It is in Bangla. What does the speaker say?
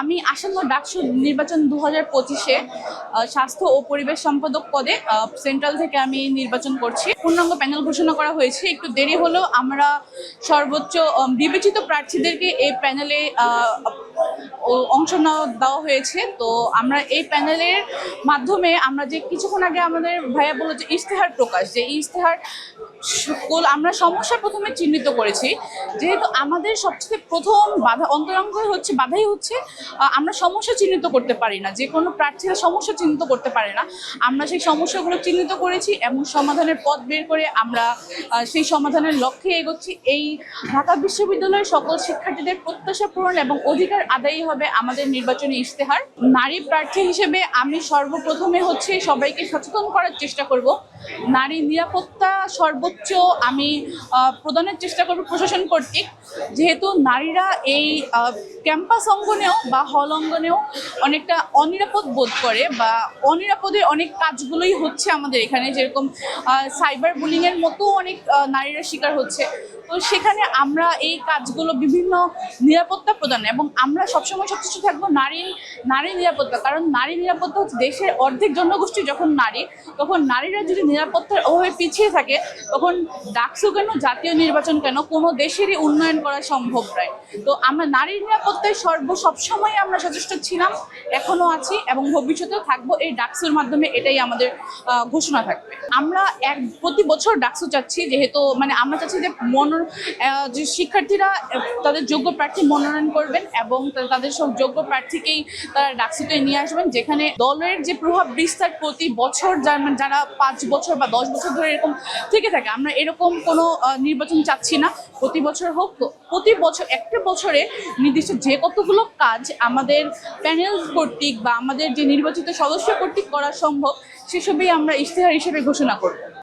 আমি আসন্ন ডাকসু নির্বাচন দু হাজার পঁচিশে স্বাস্থ্য ও পরিবেশ সম্পাদক পদে সেন্ট্রাল থেকে আমি নির্বাচন করছি। পূর্ণাঙ্গ প্যানেল ঘোষণা করা হয়েছে। একটু দেরি হলেও আমরা সর্বোচ্চ বিবেচিত প্রার্থীদেরকে এই প্যানেলে অংশ দেওয়া হয়েছে। তো আমরা এই প্যানেলের মাধ্যমে আমরা যে কিছুক্ষণ আগে আমাদের ভাইয়া বলল যে ইশতেহার প্রকাশ, যে ইশতেহার সকল আমরা সমস্যা প্রথমে চিহ্নিত করেছি। যেহেতু আমাদের সবচেয়ে প্রথম বাধা অন্তরাঙ্গ হচ্ছে, বাধাই হচ্ছে আমরা সমস্যা চিহ্নিত করতে পারি না। যে কোনো প্রার্থীরা সমস্যা চিহ্নিত করতে পারে না। আমরা সেই সমস্যাগুলো চিহ্নিত করেছি এবং সমাধানের পথ বের করে আমরা সেই সমাধানের লক্ষ্যে এগোচ্ছি। এই ঢাকা বিশ্ববিদ্যালয়ের সকল শিক্ষার্থীদের প্রত্যাশা পূরণ এবং অধিকার আদায়ই হবে আমাদের নির্বাচনী ইশতেহার। নারী প্রার্থী হিসেবে আমি সর্বপ্রথমে হচ্ছে সবাইকে সচেতন করার চেষ্টা করব। নারী নিরাপত্তা সর্বোচ্চ আমি প্রদানের চেষ্টা করব প্রশাসন কর্তৃক। যেহেতু নারীরা এই ক্যাম্পাস অঙ্গনেও বা হল অঙ্গনেও অনেকটা অনিরাপদ বোধ করে বা অনিরাপদের অনেক কাজগুলোই হচ্ছে আমাদের এখানে। যেরকম সাইবার বুলিংয়ের মতো অনেক নারীরা শিকার হচ্ছে। তো সেখানে আমরা এই কাজগুলো বিভিন্ন নিরাপত্তা প্রদান এবং আমরা সবসময় সচেষ্ট থাকব নারী নারী নিরাপত্তা। কারণ নারী নিরাপত্তা হচ্ছে দেশের অর্ধেক জনগোষ্ঠী যখন নারী, তখন নারীরা যদি নিরাপত্তার অভাবে পিছিয়ে থাকে তখন ডাকসু কেন, জাতীয় নির্বাচন কেন, কোনো দেশেরই উন্নয়ন করা সম্ভব নয়। তো আমরা নারী নিরাপত্তায় সর্ব, সবসময় আমরা সচেষ্ট ছিলাম, এখনও আছি এবং ভবিষ্যতেও থাকব। এই ডাকসুর মাধ্যমে এটাই আমাদের ঘোষণা থাকবে। আমরা এক, প্রতি বছর ডাকসু চাচ্ছি, যেহেতু মানে আমরা চাচ্ছি যে মন যে শিক্ষার্থীরা তাদের যোগ্য প্রার্থী মনোনয়ন করবেন এবং তাদের সব যোগ্য প্রার্থীকেই তারা ডাকসুতে নিয়ে আসবেন, যেখানে দলের যে প্রভাব বিস্তার প্রতি বছর মানে যারা পাঁচ বছর বা দশ বছর ধরে এরকম থেকে থাকে আমরা এরকম কোনো নির্বাচন চাচ্ছি না। প্রতি বছর হোক, প্রতি বছর, একটা বছরে নির্দিষ্ট যে কতগুলো কাজ আমাদের প্যানেল কর্তৃক বা আমাদের যে নির্বাচিত সদস্য কর্তৃক করা সম্ভব, সেসবই আমরা ইশতেহার হিসেবে ঘোষণা করব।